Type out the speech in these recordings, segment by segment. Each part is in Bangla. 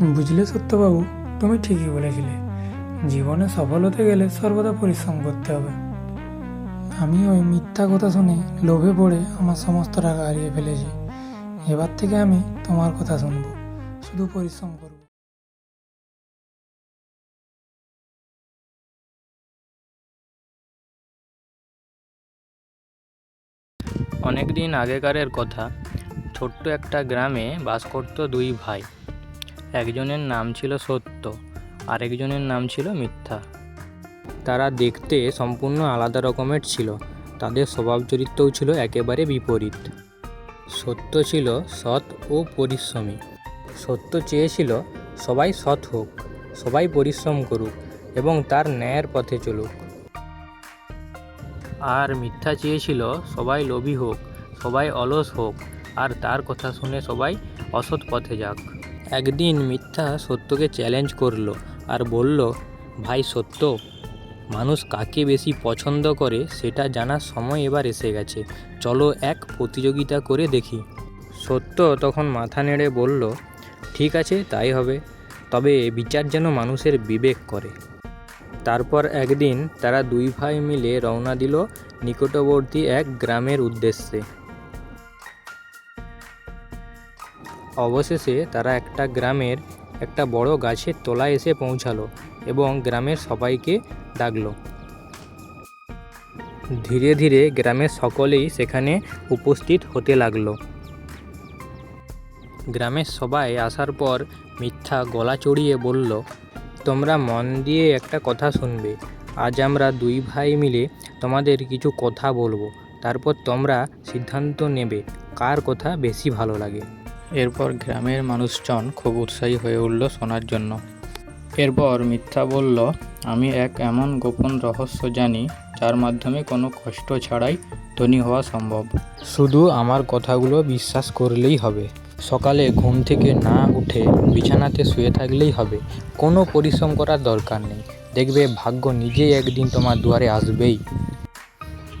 বুঝলে সত্যবাবু? তুমি ঠিকই বলেছিলে। জীবনে সফল হতে গেলে সর্বদা পরিশ্রম করতে হবে। আমি ওই মিথ্যা কথা শুনে লোভে পড়ে আমার সমস্ত টাকা হারিয়ে ফেলেছি। এবার থেকে আমি তোমার কথা শুনব, শুধু পরিশ্রম করব। অনেক দিন আগেকারের কথা, ছোট্ট একটা গ্রামে বাস করত দুই ভাই। একজনের নাম ছিল সত্য, আরেকজনের নাম ছিল মিথ্যা। তারা দেখতে সম্পূর্ণ আলাদা রকমের ছিল, তাদের স্বভাব চরিত্রও ছিল একেবারে বিপরীত। সত্য ছিল সৎ ও পরিশ্রমী। সত্য চেয়েছিল সবাই সৎ হোক, সবাই পরিশ্রম করুক এবং তার ন্যায়ের পথে চলুক। আর মিথ্যা চেয়েছিল সবাই লোভী হোক, সবাই অলস হোক, আর তার কথা শুনে সবাই অসৎ পথে যাক। একদিন মিথ্যা সত্যকে চ্যালেঞ্জ করল আর বলল, ভাই, সত্য। মানুষ কাকে বেশি পছন্দ করে সেটা জানার সময় এবার এসে গেছে। চলো এক প্রতিযোগিতা করে দেখি। সত্য তখন মাথা নেড়ে বলল, ঠিক আছে, তাই হবে। তবে বিচার যেন মানুষের বিবেক করে। তারপর একদিন তারা দুই ভাই মিলে রওনা দিল নিকটবর্তী এক গ্রামের উদ্দেশ্যে। অবশেষে তারা একটা গ্রামের একটা বড় গাছের তলায় এসে পৌঁছালো এবং গ্রামের সবাইকে ডাকলো। ধীরে ধীরে গ্রামের সকলেই সেখানে উপস্থিত হতে লাগল। গ্রামের সবাই আসার পর মিথ্যা গলা চড়িয়ে বলল, তোমরা মন দিয়ে একটা কথা শুনবে। আজ আমরা দুই ভাই মিলে তোমাদের কিছু কথা বলব। তারপর তোমরা সিদ্ধান্ত নেবে কার কথা বেশি ভালো লাগে। এরপর গ্রামের মানুষজন খুব উৎসাহী হয়ে উঠল শোনার জন্য। এরপর মিথ্যা বলল, আমি এক এমন গোপন রহস্য জানি, যার মাধ্যমে কোনো কষ্ট ছাড়াই ধনী হওয়া সম্ভব। শুধু আমার কথাগুলো বিশ্বাস করলেই হবে। সকালে ঘুম থেকে না উঠে বিছানাতে শুয়ে থাকলেই হবে। কোনো পরিশ্রম করার দরকার নেই। দেখবে ভাগ্য নিজেই একদিন তোমার দুয়ারে আসবেই।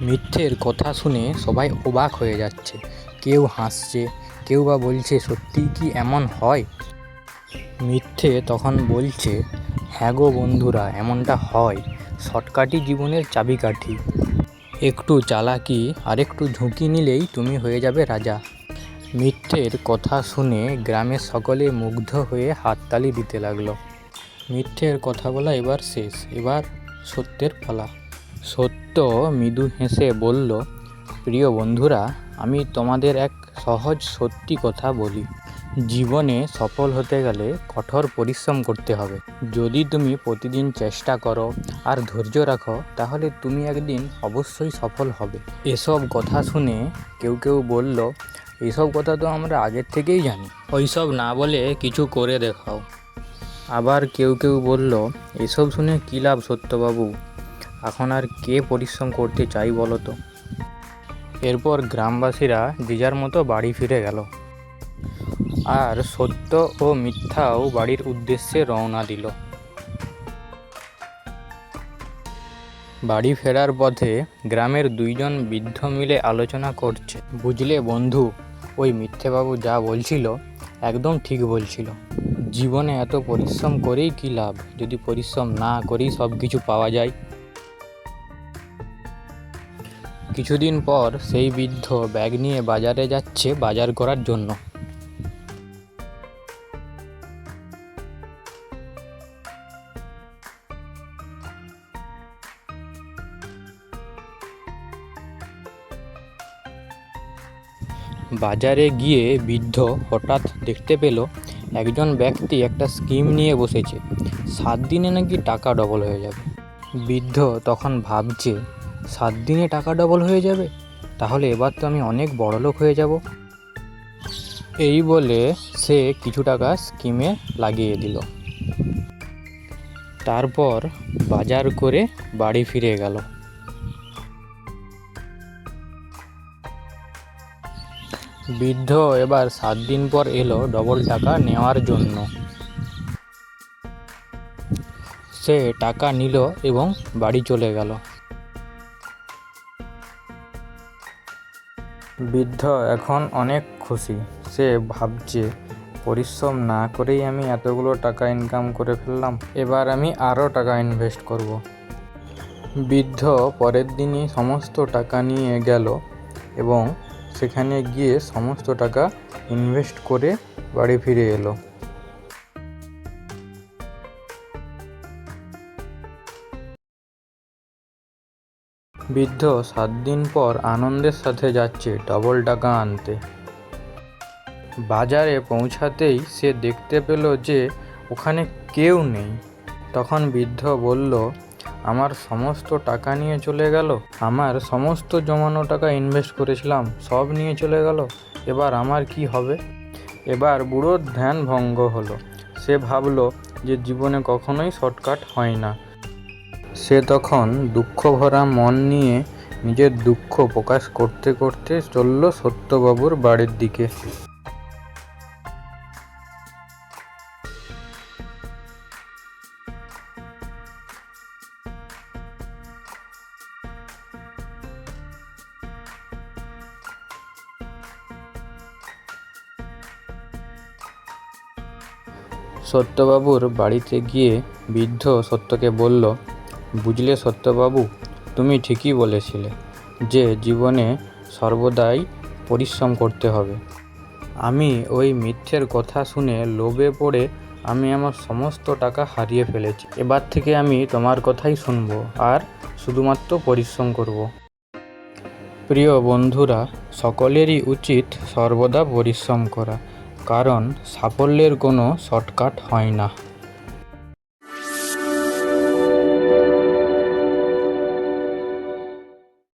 মিথ্যের কথা শুনে সবাই অবাক হয়ে যাচ্ছে। কেউ হাসছে কেউ বা বলছে, সত্যিই কি এমন হয়? মিথ্যে তখন বলছে হ্যাঁ গো বন্ধুরা, এমনটা হয়। শর্টকাটই জীবনের চাবিকাঠি। একটু চালাকি আর একটু ঝুঁকি নিলেই তুমি হয়ে যাবে রাজা। মিথ্যের কথা শুনে গ্রামের সকলে মুগ্ধ হয়ে হাততালি দিতে লাগল। মিথ্যের কথা বলা এবার শেষ, এবার সত্যের পালা। সত্য মৃদু হেসে বলল, প্রিয় বন্ধুরা, আমি তোমাদের এক সহজ সত্যি কথা বলি। জীবনে সফল হতে গেলে কঠোর পরিশ্রম করতে হবে। যদি তুমি প্রতিদিন চেষ্টা করো আর ধৈর্য রাখো, তাহলে তুমি একদিন অবশ্যই সফল হবে। এসব কথা শুনে কেউ কেউ বলল, এসব কথা তো আমরা আগের থেকেই জানি। ওইসব না বলে কিছু করে দেখাও। আবার কেউ কেউ বলল, এসব শুনে কী লাভ সত্যবাবু? এখন আর কে পরিশ্রম করতে চাই বলো তো? এরপর গ্রামবাসীরা যে যার মতো বাড়ি ফিরে গেল। আর সত্য ও মিথ্যাও বাড়ির উদ্দেশ্যে রওনা দিল। বাড়ি ফেরার পথে গ্রামের দুইজন বৃদ্ধ মিলে আলোচনা করছে। বুঝলে বন্ধু, ওই মিথ্যেবাবু যা বলছিল একদম ঠিক বলছিল। জীবনে এত পরিশ্রম করেই কী লাভ? যদি পরিশ্রম না করেই সব কিছু পাওয়া যায় কিছুদিন পর সেই বৃদ্ধ ব্যাগ নিয়ে বাজারে যাচ্ছে বাজার করার জন্য। বাজারে গিয়ে বৃদ্ধ হঠাৎ দেখতে পেল, একজন ব্যক্তি একটা স্কিম নিয়ে বসেছে। সাত দিনে নাকি টাকা ডবল হয়ে যাবে। বৃদ্ধ তখন ভাবছে সাত দিনে টাকা ডবল হয়ে যাবে, তাহলে এবার তো আমি অনেক বড়লোক হয়ে যাব। এই বলে সে কিছু টাকা স্কিমে লাগিয়ে দিল। তারপর বাজার করে বাড়ি ফিরে গেল। বৃদ্ধ এবার সাত দিন পর এলো ডবল টাকা নেওয়ার জন্য। সে টাকা নিল এবং বাড়ি চলে গেল। বৃদ্ধ এখন অনেক খুশি সে ভাবছে, পরিশ্রম না করেই আমি এতগুলো টাকা ইনকাম করে ফেললাম, এবার আমি আরও টাকা ইনভেস্ট করব। বৃদ্ধ পরের দিনই সমস্ত টাকা নিয়ে গেল এবং সেখানে গিয়ে সমস্ত টাকা ইনভেস্ট করে বাড়ি ফিরে এলো বৃদ্ধ সাত দিন পর আনন্দের সাথে যাচ্ছে ডবল টাকা আনতে বাজারে পৌঁছাতেই সে দেখতে পেল যে ওখানে কেউ নেই। তখন বৃদ্ধ বলল, আমার সমস্ত টাকা নিয়ে চলে গেল। আমার সমস্ত জমানো টাকা ইনভেস্ট করেছিলাম, সব নিয়ে চলে গেল। এবার আমার কি হবে? এবার বুড়োর ধ্যান ভঙ্গ হলো। সে ভাবলো যে জীবনে কখনোই শর্টকাট হয় না। সে তখন দুঃখ ভরা মন নিয়ে নিজের দুঃখ প্রকাশ করতে করতে চলল সত্যবাবুর বাড়ির দিকে। সত্যবাবুর বাড়িতে গিয়ে বৃদ্ধ সত্যকে বলল বুঝলে সত্যবাবু? তুমি ঠিকই বলেছিলে যে জীবনে সর্বদাই পরিশ্রম করতে হবে। আমি ওই মিথ্যের কথা শুনে লোভে পড়ে আমি আমার সমস্ত টাকা হারিয়ে ফেলেছি। এবার থেকে আমি তোমার কথাই শুনব আর শুধুমাত্র পরিশ্রম করব। প্রিয় বন্ধুরা, সকলেরই উচিত সর্বদা পরিশ্রম করা, কারণ সাফল্যের কোনো শর্টকাট হয় না।